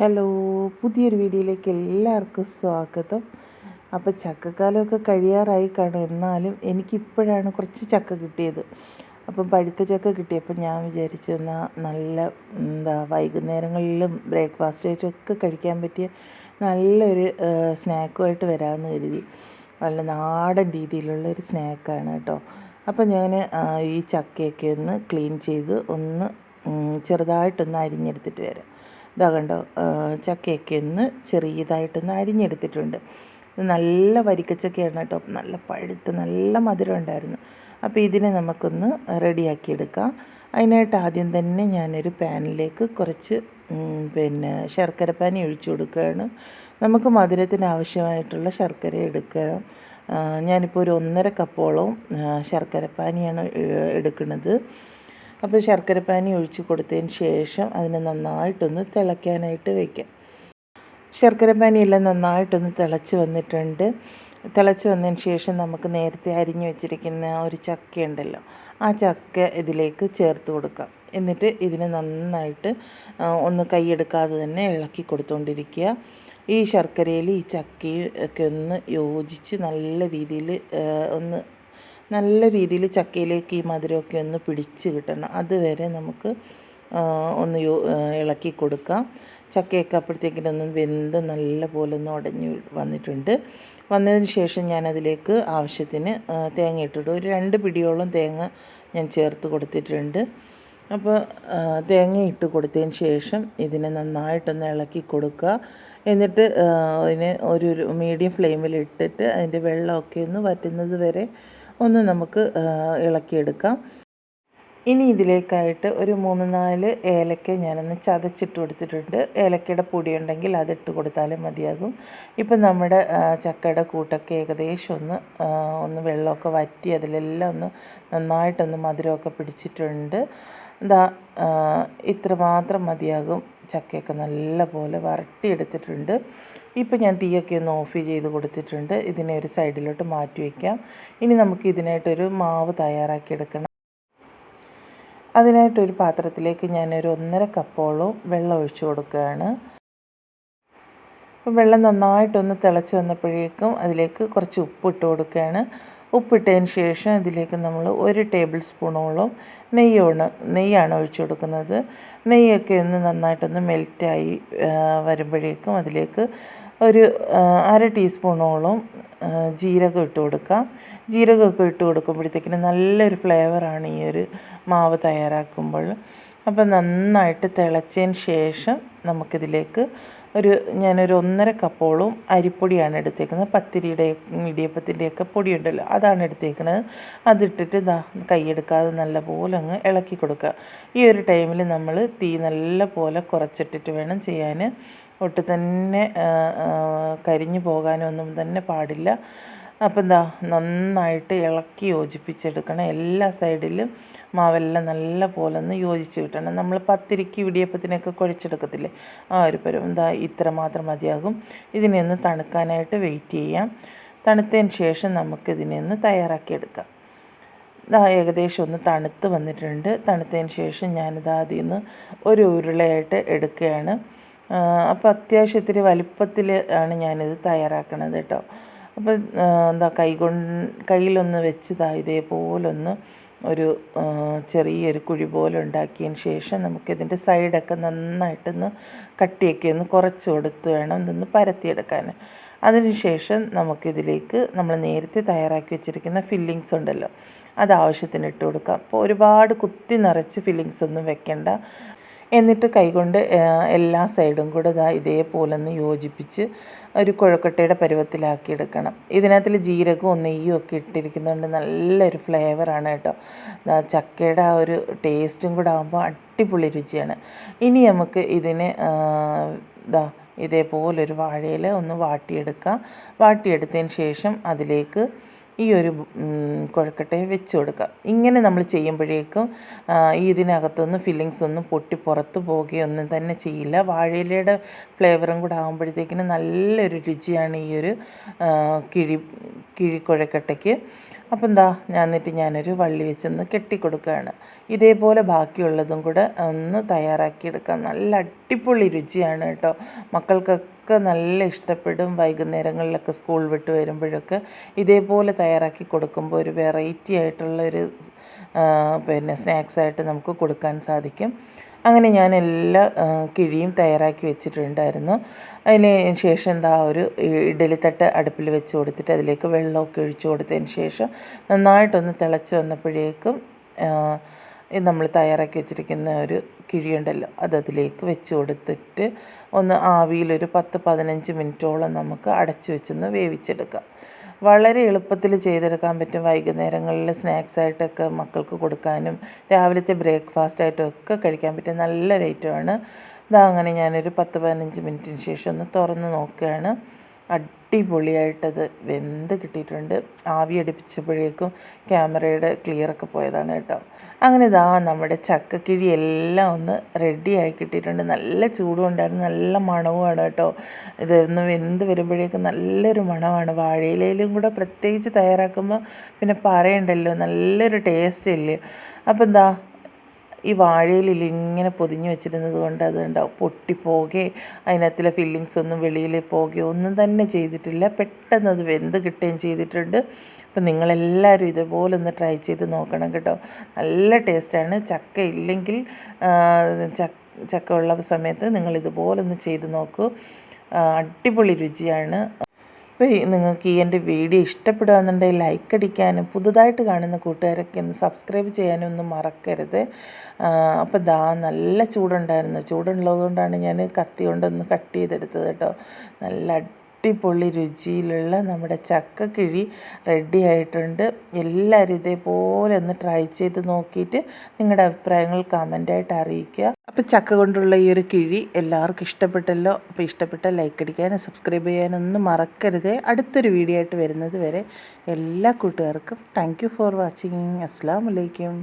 Hello പുതിയൊരു വീഡിയോയിലേക്ക് എല്ലാവർക്കും സ്വാഗതം. അപ്പോൾ ചക്കക്കാലമൊക്കെ കഴിയാറായി കാണും. എന്നാലും എനിക്കിപ്പോഴാണ് കുറച്ച് ചക്ക കിട്ടിയത്. അപ്പം പഴുത്ത ചക്ക കിട്ടിയപ്പോൾ ഞാൻ വിചാരിച്ചു എന്നാൽ നല്ല എന്താ വൈകുന്നേരങ്ങളിലും ബ്രേക്ക്ഫാസ്റ്റായിട്ടൊക്കെ കഴിക്കാൻ പറ്റിയ നല്ലൊരു സ്നാക്കുമായിട്ട് വരാമെന്ന് കരുതി. വളരെ നാടൻ രീതിയിലുള്ള ഒരു സ്നാക്കാണ് കേട്ടോ. അപ്പോൾ ഞാൻ ഈ ചക്കയൊക്കെ ഒന്ന് ക്ലീൻ ചെയ്ത് ഒന്ന് ചെറുതായിട്ടൊന്ന് അരിഞ്ഞെടുത്തിട്ട് വരാം. ഇതാ കണ്ടോ ചക്കയൊക്കെ ഒന്ന് ചെറിയതായിട്ടൊന്ന് അരിഞ്ഞെടുത്തിട്ടുണ്ട്. നല്ല വരിക്കച്ചക്കയാണ് കേട്ടോ. നല്ല പഴുത്ത് നല്ല മധുരം ഉണ്ടായിരുന്നു. അപ്പോൾ ഇതിനെ നമുക്കൊന്ന് റെഡിയാക്കിയെടുക്കാം. അതിനായിട്ട് ആദ്യം തന്നെ ഞാനൊരു പാനിലേക്ക് കുറച്ച് പിന്നെ ശർക്കര പാനി ഒഴിച്ചു കൊടുക്കുകയാണ്. നമുക്ക് മധുരത്തിന് ആവശ്യമായിട്ടുള്ള ശർക്കര എടുക്കുക ഞാനിപ്പോൾ ഒരു ഒന്നര കപ്പോളം ശർക്കര പാനിയാണ് എടുക്കുന്നത്. അപ്പോൾ ശർക്കരപ്പാനി ഒഴിച്ച് കൊടുത്തതിന് ശേഷം അതിനെ നന്നായിട്ടൊന്ന് തിളയ്ക്കാനായിട്ട് വയ്ക്കാം ശർക്കരപ്പാനി എല്ലാം നന്നായിട്ടൊന്ന് തിളച്ച് വന്നിട്ടുണ്ട്. തിളച്ച് വന്നതിന് ശേഷം നമുക്ക് നേരത്തെ അരിഞ്ഞു വെച്ചിരിക്കുന്ന ഒരു ചക്ക ഉണ്ടല്ലോ ആ ചക്ക ഇതിലേക്ക് ചേർത്ത് കൊടുക്കാം. എന്നിട്ട് ഇതിനെ നന്നായിട്ട് ഒന്ന് കൈയെടുക്കാതെ തന്നെ ഇളക്കി കൊടുത്തുകൊണ്ടിരിക്കുക ഈ ശർക്കരയിൽ ഈ ചക്കയും ഒക്കെ ഒന്ന് യോജിച്ച് നല്ല രീതിയിൽ ഒന്ന് നല്ല രീതിയിൽ ചക്കയിലേക്ക് ഈ മധുരമൊക്കെ ഒന്ന് പിടിച്ച് കിട്ടണം. അതുവരെ നമുക്ക് ഒന്ന് ഇളക്കി കൊടുക്കാം. ചക്കയൊക്കെ അപ്പോഴത്തേക്കിനൊന്ന് വെന്ത് നല്ല പോലെ ഒന്ന് ഉടഞ്ഞ് വന്നിട്ടുണ്ട്. വന്നതിന് ശേഷം ഞാനതിലേക്ക് ആവശ്യത്തിന് തേങ്ങ ഇട്ടിടും. ഒരു രണ്ട് പിടിയോളം തേങ്ങ ഞാൻ ചേർത്ത് കൊടുത്തിട്ടുണ്ട്. അപ്പോൾ തേങ്ങ ഇട്ട് കൊടുത്തതിന് ശേഷം ഇതിനെ നന്നായിട്ടൊന്ന് ഇളക്കി കൊടുക്കുക. എന്നിട്ട് അതിന് ഒരു മീഡിയം ഫ്ലെയിമിൽ ഇട്ടിട്ട് അതിന്റെ വെള്ളമൊക്കെ ഒന്ന് വറ്റുന്നത് വരെ ഒന്ന് നമുക്ക് ഇളക്കിയെടുക്കാം. ഇനി ഇതിലേക്കായിട്ട് ഒരു മൂന്ന് നാല് ഏലക്ക ഞാനൊന്ന് ചതച്ചിട്ട് കൊടുത്തിട്ടുണ്ട്. ഏലക്കയുടെ പൊടി ഉണ്ടെങ്കിൽ അതിട്ട് കൊടുത്താലും മതിയാകും. ഇപ്പം നമ്മുടെ ചക്കയുടെ കൂട്ടൊക്കെ ഏകദേശം ഒന്ന് ഒന്ന് വെള്ളമൊക്കെ വറ്റി അതിലെല്ലാം ഒന്ന് നന്നായിട്ടൊന്ന് മധുരമൊക്കെ പിടിച്ചിട്ടുണ്ട്. എന്താ ഇത്രമാത്രം മതിയാകും. ചക്കയൊക്കെ നല്ല പോലെ വരട്ടിയെടുത്തിട്ടുണ്ട്. ഇപ്പോൾ ഞാൻ തീയൊക്കെ ഒന്ന് ഓഫ് ചെയ്ത് കൊടുത്തിട്ടുണ്ട്. ഇതിനെ ഒരു സൈഡിലോട്ട് മാറ്റി വയ്ക്കാം ഇനി നമുക്ക് ഇതിനായിട്ടൊരു മാവ് തയ്യാറാക്കി എടുക്കണം. അതിനായിട്ടൊരു പാത്രത്തിലേക്ക് ഞാനൊരു ഒന്നര കപ്പോളം വെള്ളം ഒഴിച്ചു കൊടുക്കുകയാണ്. വെള്ളം നന്നായിട്ടൊന്ന് തിളച്ച് വന്നപ്പോഴേക്കും അതിലേക്ക് കുറച്ച് ഉപ്പ് ഇട്ട് കൊടുക്കുകയാണ്. ഉപ്പിട്ടതിന് ശേഷം ഇതിലേക്ക് നമ്മൾ ഒരു ടേബിൾ സ്പൂണോളം നെയ്യാണ് നെയ്യാണ് ഒഴിച്ചു കൊടുക്കുന്നത്. നെയ്യൊക്കെ ഒന്ന് നന്നായിട്ടൊന്ന് മെൽറ്റായി വരുമ്പോഴേക്കും അതിലേക്ക് ഒരു അര ടീസ്പൂണോളം ജീരകം ഇട്ട് കൊടുക്കാം. ജീരകമൊക്കെ ഇട്ട് കൊടുക്കുമ്പോഴത്തേക്കിന് നല്ലൊരു ഫ്ലേവറാണ് ഈ ഒരു മാവ് തയ്യാറാക്കുമ്പോൾ. അപ്പം നന്നായിട്ട് തിളച്ചതിന് ശേഷം നമുക്കിതിലേക്ക് ഒരു ഞാനൊരു ഒന്നര കപ്പോളം അരിപ്പൊടിയാണ് എടുത്തേക്കുന്നത്. പത്തിരിയുടെ ഇടിയപ്പത്തിന്റെയൊക്കെ പൊടിയുണ്ടല്ലോ അതാണ് എടുത്തേക്കുന്നത്. അതിട്ടിട്ട് ഇതാ കൈയെടുക്കാതെ നല്ല പോലെ അങ്ങ് ഇളക്കി കൊടുക്കുക. ഈ ഒരു ടൈമിൽ നമ്മൾ തീ നല്ല പോലെ കുറച്ചിട്ടിട്ട് വേണം ചെയ്യാൻ. ഒട്ട് തന്നെ കരിഞ്ഞു പോകാനൊന്നും തന്നെ പാടില്ല. അപ്പോൾ എന്താ നന്നായിട്ട് ഇളക്കി യോജിപ്പിച്ചെടുക്കണം. എല്ലാ സൈഡിലും മാവെല്ലാം നല്ല പോലെ ഒന്ന് യോജിച്ച് കിട്ടണം. നമ്മൾ പത്തിരിക്ക് ഇടിയപ്പത്തിനൊക്കെ കുഴച്ചെടുക്കത്തില്ലേ? ആ ഒരു പരം എന്താ ഇത്ര മാത്രം മതിയാകും. ഇതിനെ ഒന്ന് തണുക്കാനായിട്ട് വെയിറ്റ് ചെയ്യാം. തണുത്തതിന് ശേഷം നമുക്കിതിനെ ഒന്ന് തയ്യാറാക്കിയെടുക്കാം ഇതാ ഏകദേശം ഒന്ന് തണുത്ത് വന്നിട്ടുണ്ട്. തണുത്തതിന് ശേഷം ഞാനിത് അതിൽ നിന്ന് ഒരു ഉരുളയായിട്ട് എടുക്കുകയാണ്. അപ്പോൾ അത്യാവശ്യം ഇത്തിരി വലിപ്പത്തിൽ ആണ് ഞാനിത് തയ്യാറാക്കണത് കേട്ടോ. അപ്പോൾ എന്താ കൈ കൊണ്ട് കയ്യിലൊന്ന് വെച്ച് ഇതാ ഇതേപോലൊന്ന് ഒരു ചെറിയൊരു കുഴി പോലെ ഉണ്ടാക്കിയതിന് ശേഷം നമുക്കിതിന്റെ സൈഡൊക്കെ നന്നായിട്ടൊന്ന് കട്ടിയൊക്കെ ഒന്ന് കുറച്ച് കൊടുത്ത് വേണം ഇതൊന്ന് പരത്തിയെടുക്കാൻ. അതിനുശേഷം നമുക്കിതിലേക്ക് നമ്മൾ നേരത്തെ തയ്യാറാക്കി വെച്ചിരിക്കുന്ന ഫില്ലിങ്സ് ഉണ്ടല്ലോ അത് ആവശ്യത്തിന് ഇട്ട് കൊടുക്കാം. അപ്പോൾ ഒരുപാട് കുത്തി നിറച്ച് ഫില്ലിങ്സ് ഒന്നും വെക്കേണ്ട. എന്നിട്ട് കൈകൊണ്ട് എല്ലാ സൈഡും കൂടെ ഇതാ ഇതേപോലെ ഒന്ന് യോജിപ്പിച്ച് ഒരു കുഴക്കട്ടയുടെ പരുവത്തിലാക്കി എടുക്കണം. ഇതിനകത്തിൽ ജീരകവും നെയ്യും ഒക്കെ ഇട്ടിരിക്കുന്നതുകൊണ്ട് നല്ലൊരു ഫ്ലേവറാണ് കേട്ടോ. ചക്കയുടെ ആ ഒരു ടേസ്റ്റും കൂടെ ആകുമ്പോൾ അടിപൊളി രുചിയാണ്. ഇനി നമുക്ക് ഇതിന് ഇതാ ഇതേപോലൊരു വാഴയിൽ ഒന്ന് വാട്ടിയെടുക്കാം. വാട്ടിയെടുത്തതിന് ശേഷം അതിലേക്ക് ഈ ഒരു കുഴക്കട്ടയെ വെച്ച് കൊടുക്കുക ഇങ്ങനെ നമ്മൾ ചെയ്യുമ്പോഴേക്കും ഈ ഇതിനകത്തുനിന്ന് ഫില്ലിങ്സ് ഒന്നും പൊട്ടി പുറത്ത് പോവുകയൊന്നും തന്നെ ചെയ്യില്ല. വാഴയിലയുടെ ഫ്ലേവറും കൂടെ ആകുമ്പോഴത്തേക്കിന് നല്ലൊരു രുചിയാണ് ഈ ഒരു കിഴി കിഴിക്കുഴക്കട്ടയ്ക്ക് അപ്പോൾ എന്താ ഞാൻ എന്നിട്ട് ഞാനൊരു വള്ളി വെച്ചൊന്ന് കെട്ടിക്കൊടുക്കുകയാണ്. ഇതേപോലെ ബാക്കിയുള്ളതും കൂടെ ഒന്ന് തയ്യാറാക്കിയെടുക്കാം. നല്ല അടിപൊളി രുചിയാണ് കേട്ടോ. മക്കൾക്കൊക്കെ നല്ല ഇഷ്ടപ്പെടും. വൈകുന്നേരങ്ങളിലൊക്കെ സ്കൂൾ വിട്ട് വരുമ്പോഴൊക്കെ ഇതേപോലെ തയ്യാറാക്കി കൊടുക്കുമ്പോൾ ഒരു വെറൈറ്റി ആയിട്ടുള്ള ഒരു പിന്നെ സ്നാക്സായിട്ട് നമുക്ക് കൊടുക്കാൻ സാധിക്കും. അങ്ങനെ ഞാൻ എല്ലാ കിഴിയും തയ്യാറാക്കി വെച്ചിട്ടുണ്ടായിരുന്നു. അതിന് ശേഷം എന്താ ഒരു ഇഡലിത്തട്ട് അടുപ്പിൽ വെച്ച് കൊടുത്തിട്ട് അതിലേക്ക് വെള്ളമൊക്കെ ഒഴിച്ചു കൊടുത്തതിന് ശേഷം നന്നായിട്ടൊന്ന് തിളച്ച് വന്നപ്പോഴേക്കും നമ്മൾ തയ്യാറാക്കി വെച്ചിരിക്കുന്ന ഒരു കിഴിയുണ്ടല്ലോ അത് അതിലേക്ക് വെച്ച് കൊടുത്തിട്ട് ഒന്ന് ആവിയിലൊരു പത്ത് പതിനഞ്ച് മിനിറ്റോളം നമുക്ക് അടച്ചു വെച്ചൊന്ന് വേവിച്ചെടുക്കാം. വളരെ എളുപ്പത്തിൽ ചെയ്തെടുക്കാൻ പറ്റും. വൈകുന്നേരങ്ങളിൽ സ്നാക്സ് ആയിട്ടൊക്കെ മക്കൾക്ക് കൊടുക്കാനും രാവിലത്തെ ബ്രേക്ക്ഫാസ്റ്റായിട്ടും ഒക്കെ കഴിക്കാൻ പറ്റും നല്ല ഐറ്റമാണ്. ഇതാ അങ്ങനെ ഞാനൊരു പത്ത് പതിനഞ്ച് മിനിറ്റിന് ശേഷം ഒന്ന് തുറന്ന് നോക്കുകയാണ്. അടിപൊളിയായിട്ടത് വെന്ത് കിട്ടിയിട്ടുണ്ട്. ആവി അടുപ്പിച്ചപ്പോഴേക്കും ക്യാമറയുടെ ക്ലിയറൊക്കെ പോയതാണ് കേട്ടോ. അങ്ങനെ ഇതാ നമ്മുടെ ചക്കക്കിഴി എല്ലാം ഒന്ന് റെഡിയായി കിട്ടിയിട്ടുണ്ട്. നല്ല ചൂടും ഉണ്ടായിരുന്നു. നല്ല മണവുമാണ് കേട്ടോ. ഇത് ഒന്ന് വെന്ത് വരുമ്പോഴേക്കും നല്ലൊരു മണമാണ്. വാഴയിലയിലും കൂടെ പ്രത്യേകിച്ച് തയ്യാറാക്കുമ്പോൾ പിന്നെ പറയണ്ടല്ലോ നല്ലൊരു ടേസ്റ്റ് ഇല്ലേ അപ്പോൾ എന്താ ഈ വാഴയിൽ ഇങ്ങനെ പൊതിഞ്ഞു വെച്ചിരുന്നത് കൊണ്ട് അതുണ്ടാവും പൊട്ടിപ്പോകെ. അതിനകത്തിലെ ഫില്ലിങ്സ് ഒന്നും വെളിയിൽ പോകുകയോ ഒന്നും തന്നെ ചെയ്തിട്ടില്ല. പെട്ടെന്ന് അത് വെന്ത് കിട്ടുകയും ചെയ്തിട്ടുണ്ട്. അപ്പം നിങ്ങളെല്ലാവരും ഇതുപോലെ ഒന്ന് ട്രൈ ചെയ്ത് നോക്കണം കേട്ടോ. നല്ല ടേസ്റ്റാണ് ചക്ക ഇല്ലെങ്കിൽ ചക്ക ചക്ക ഉള്ള സമയത്ത് നിങ്ങൾ ഇതുപോലെ ഒന്ന് ചെയ്ത് നോക്കൂ. അടിപൊളി രുചിയാണ്. അപ്പോൾ ഈ നിങ്ങൾക്ക് ഈ എന്റെ വീഡിയോ ഇഷ്ടപ്പെടുകയെന്നുണ്ടെങ്കിൽ ലൈക്ക് അടിക്കാനും പുതുതായിട്ട് കാണുന്ന കൂട്ടുകാരൊക്കെ ഒന്ന് സബ്സ്ക്രൈബ് ചെയ്യാനും ഒന്നും മറക്കരുത്. അപ്പോൾ ദാ നല്ല ചൂടുണ്ടായിരുന്നു. ചൂടുള്ളതുകൊണ്ടാണ് ഞാൻ കത്തി കൊണ്ടൊന്ന് കട്ട് ചെയ്തെടുത്തത് കേട്ടോ. നല്ല അടിപൊളി രുചിയിലുള്ള നമ്മുടെ ചക്കക്കിഴി റെഡി ആയിട്ടുണ്ട്. എല്ലാവരും ഇതേപോലെ ഒന്ന് ട്രൈ ചെയ്ത് നോക്കിയിട്ട് നിങ്ങളുടെ അഭിപ്രായങ്ങൾ കമന്റായിട്ട് അറിയിക്കുക. അപ്പോൾ ചക്ക കൊണ്ടുള്ള ഈ ഒരു കിഴി എല്ലാവർക്കും ഇഷ്ടപ്പെട്ടല്ലോ. അപ്പോൾ ഇഷ്ടപ്പെട്ട ലൈക്ക് അടിക്കാനും സബ്സ്ക്രൈബ് ചെയ്യാനും ഒന്നും മറക്കരുത്. അടുത്തൊരു വീഡിയോ ആയിട്ട് വരുന്നത് വരെ എല്ലാ കൂട്ടുകാർക്കും താങ്ക് ഫോർ വാച്ചിങ് അസ്സാം വലൈക്കും